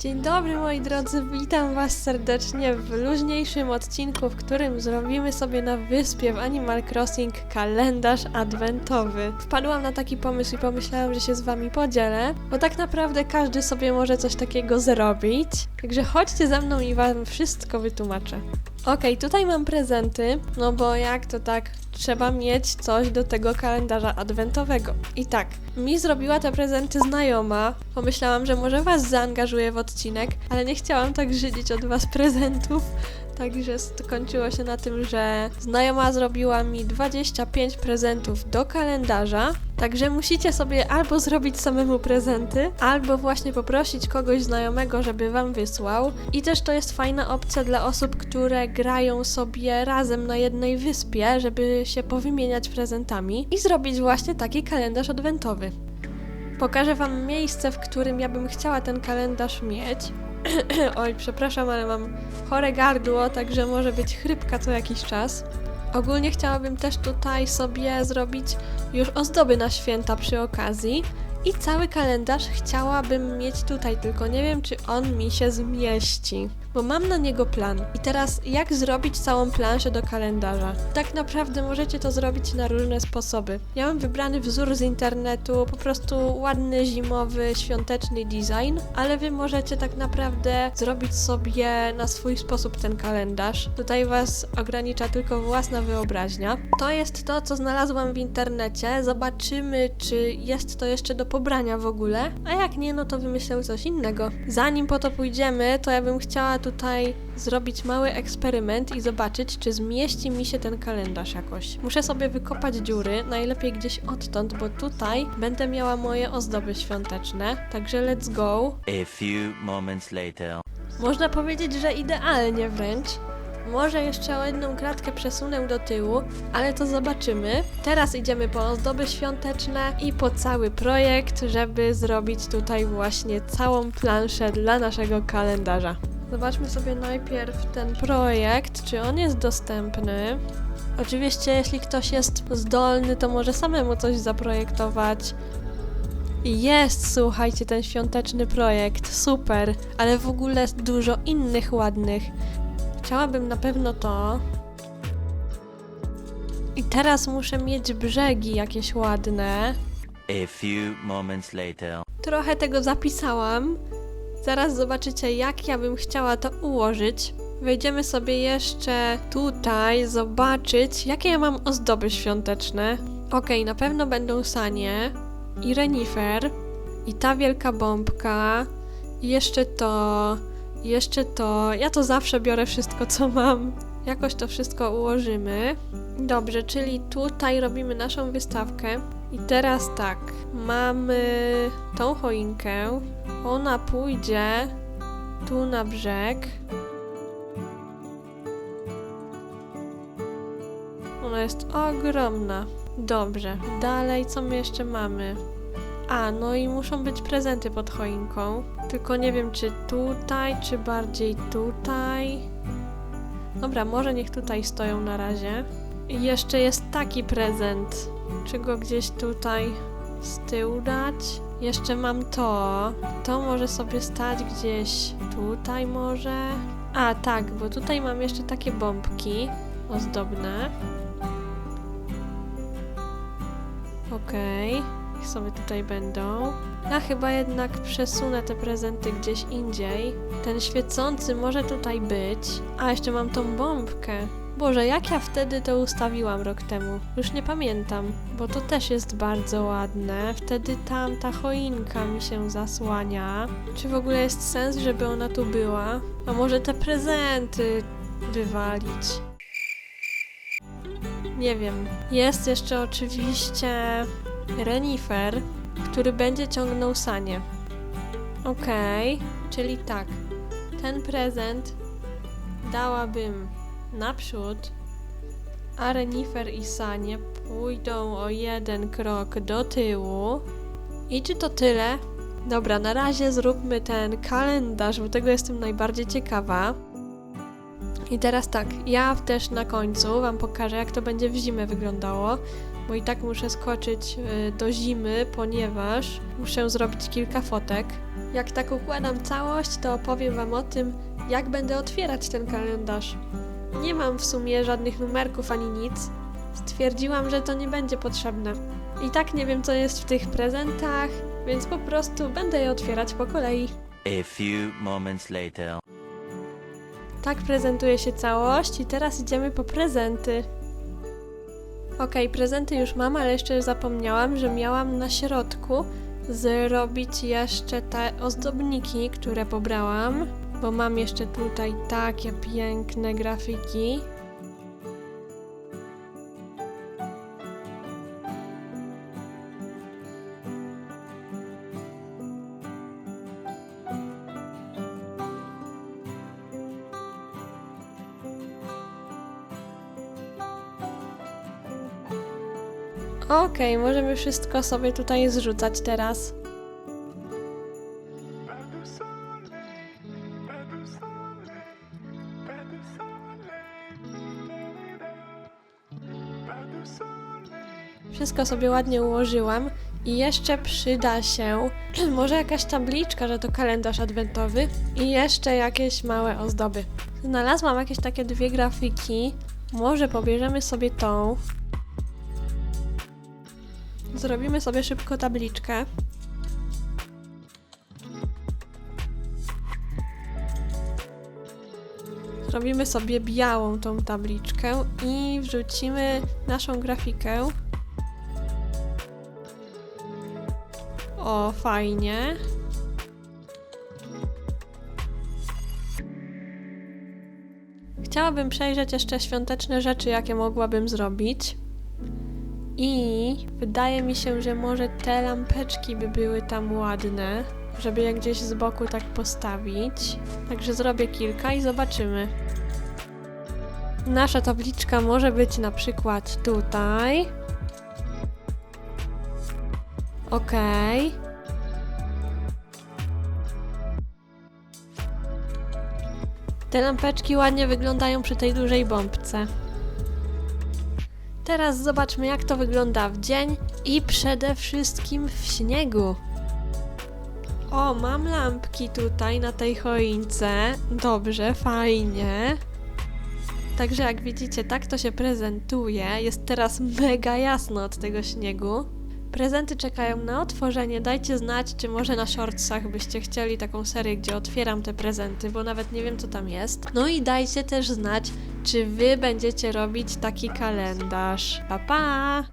Dzień dobry moi drodzy, witam was serdecznie w luźniejszym odcinku, w którym zrobimy sobie na wyspie w Animal Crossing kalendarz adwentowy. Wpadłam na taki pomysł i pomyślałam, że się z wami podzielę, bo tak naprawdę każdy sobie może coś takiego zrobić. Także chodźcie ze mną i wam wszystko wytłumaczę. Okej, tutaj mam prezenty, no bo jak to tak, trzeba mieć coś do tego kalendarza adwentowego. I tak, mi zrobiła te prezenty znajoma. Pomyślałam, że może was zaangażuję w odcinek, ale nie chciałam tak żydzić od was prezentów. Także skończyło się na tym, że znajoma zrobiła mi 25 prezentów do kalendarza. Także musicie sobie albo zrobić samemu prezenty, albo właśnie poprosić kogoś znajomego, żeby wam wysłał. I też to jest fajna opcja dla osób, które grają sobie razem na jednej wyspie, żeby się powymieniać prezentami i zrobić właśnie taki kalendarz adwentowy. Pokażę wam miejsce, w którym ja bym chciała ten kalendarz mieć. Oj, przepraszam, ale mam chore gardło, także może być chrypka co jakiś czas. Ogólnie chciałabym też tutaj sobie zrobić już ozdoby na święta przy okazji. I cały kalendarz chciałabym mieć tutaj, tylko nie wiem, czy on mi się zmieści, bo mam na niego plan. I teraz, jak zrobić całą planszę do kalendarza? Tak naprawdę możecie to zrobić na różne sposoby. Ja mam wybrany wzór z internetu, po prostu ładny, zimowy, świąteczny design, ale wy możecie tak naprawdę zrobić sobie na swój sposób ten kalendarz. Tutaj was ogranicza tylko własna wyobraźnia. To jest to, co znalazłam w internecie. Zobaczymy, czy jest to jeszcze do pobrania w ogóle, a jak nie, no to wymyślę coś innego. Zanim po to pójdziemy, to ja bym chciała tutaj zrobić mały eksperyment i zobaczyć, czy zmieści mi się ten kalendarz jakoś. Muszę sobie wykopać dziury, najlepiej gdzieś odtąd, bo tutaj będę miała moje ozdoby świąteczne, także let's go. A few moments later. Można powiedzieć, że idealnie wręcz. Może jeszcze o jedną kratkę przesunę do tyłu, ale to zobaczymy. Teraz idziemy po ozdoby świąteczne i po cały projekt, żeby zrobić tutaj właśnie całą planszę dla naszego kalendarza. Zobaczmy sobie najpierw ten projekt, czy on jest dostępny. Oczywiście, jeśli ktoś jest zdolny, to może samemu coś zaprojektować. Jest, słuchajcie, ten świąteczny projekt, super, ale w ogóle dużo innych ładnych. Chciałabym na pewno to. I teraz muszę mieć brzegi jakieś ładne. A few moments later. Trochę tego zapisałam. Zaraz zobaczycie, jak ja bym chciała to ułożyć. Wejdziemy sobie jeszcze tutaj, zobaczyć, jakie ja mam ozdoby świąteczne. Okej, na pewno będą sanie i renifer i ta wielka bombka i jeszcze to, i jeszcze to. Ja to zawsze biorę wszystko, co mam. Jakoś to wszystko ułożymy. Dobrze, czyli tutaj robimy naszą wystawkę. I teraz tak, mamy tą choinkę. Ona pójdzie tu na brzeg. Ona jest ogromna. Dobrze, dalej co my jeszcze mamy? A, no i muszą być prezenty pod choinką. Tylko nie wiem, czy tutaj, czy bardziej tutaj. Dobra, może niech tutaj stoją na razie. I jeszcze jest taki prezent. Czy go gdzieś tutaj z tyłu dać? Jeszcze mam to. To może sobie stać gdzieś tutaj może. A, tak, bo tutaj mam jeszcze takie bombki ozdobne. Okej, niech sobie tutaj będą. Ja chyba jednak przesunę te prezenty gdzieś indziej. Ten świecący może tutaj być. A, jeszcze mam tą bombkę. Boże, jak ja wtedy to ustawiłam rok temu? Już nie pamiętam, bo to też jest bardzo ładne. Wtedy tam ta choinka mi się zasłania. Czy w ogóle jest sens, żeby ona tu była? A może te prezenty wywalić? Nie wiem. Jest jeszcze oczywiście renifer, który będzie ciągnął sanie. Okej, czyli tak. Ten prezent dałabym naprzód, a renifer i sanie pójdą o jeden krok do tyłu. I czy to tyle? Dobra, na razie zróbmy ten kalendarz, bo tego jestem najbardziej ciekawa. I teraz tak, ja też na końcu Wam pokażę, jak to będzie w zimę wyglądało. bo i tak muszę skoczyć y, do zimy, ponieważ muszę zrobić kilka fotek. Jak tak układam całość, to opowiem Wam o tym, jak będę otwierać ten kalendarz. Nie mam w sumie żadnych numerków ani nic. Stwierdziłam, że to nie będzie potrzebne. I tak nie wiem, co jest w tych prezentach, więc po prostu będę je otwierać po kolei. A few moments later. Tak prezentuje się całość i teraz idziemy po prezenty. Okej, prezenty już mam, ale jeszcze zapomniałam, że miałam na środku zrobić jeszcze te ozdobniki, które pobrałam, bo mam jeszcze tutaj takie piękne grafiki. Okej, możemy wszystko sobie tutaj zrzucać teraz. Wszystko sobie ładnie ułożyłam i jeszcze przyda się może jakaś tabliczka, że to kalendarz adwentowy i jeszcze jakieś małe ozdoby. Znalazłam jakieś takie dwie grafiki. Może pobierzemy sobie tą. Zrobimy sobie szybko tabliczkę. Zrobimy sobie białą tą tabliczkę i wrzucimy naszą grafikę. O, fajnie. Chciałabym przejrzeć jeszcze świąteczne rzeczy, jakie mogłabym zrobić. I wydaje mi się, że może te lampeczki by były tam ładne, żeby je gdzieś z boku tak postawić. Także zrobię kilka i zobaczymy. Nasza tabliczka może być na przykład tutaj. Okej. Te lampeczki ładnie wyglądają przy tej dużej bombce. Teraz zobaczmy, jak to wygląda w dzień i przede wszystkim w śniegu. O, mam lampki tutaj na tej choince. Dobrze, fajnie. Także jak widzicie, tak to się prezentuje. Jest teraz mega jasno od tego śniegu. Prezenty czekają na otworzenie. Dajcie znać, czy może na shortsach byście chcieli taką serię, gdzie otwieram te prezenty, bo nawet nie wiem, co tam jest. No i dajcie też znać, czy wy będziecie robić taki kalendarz. Pa pa!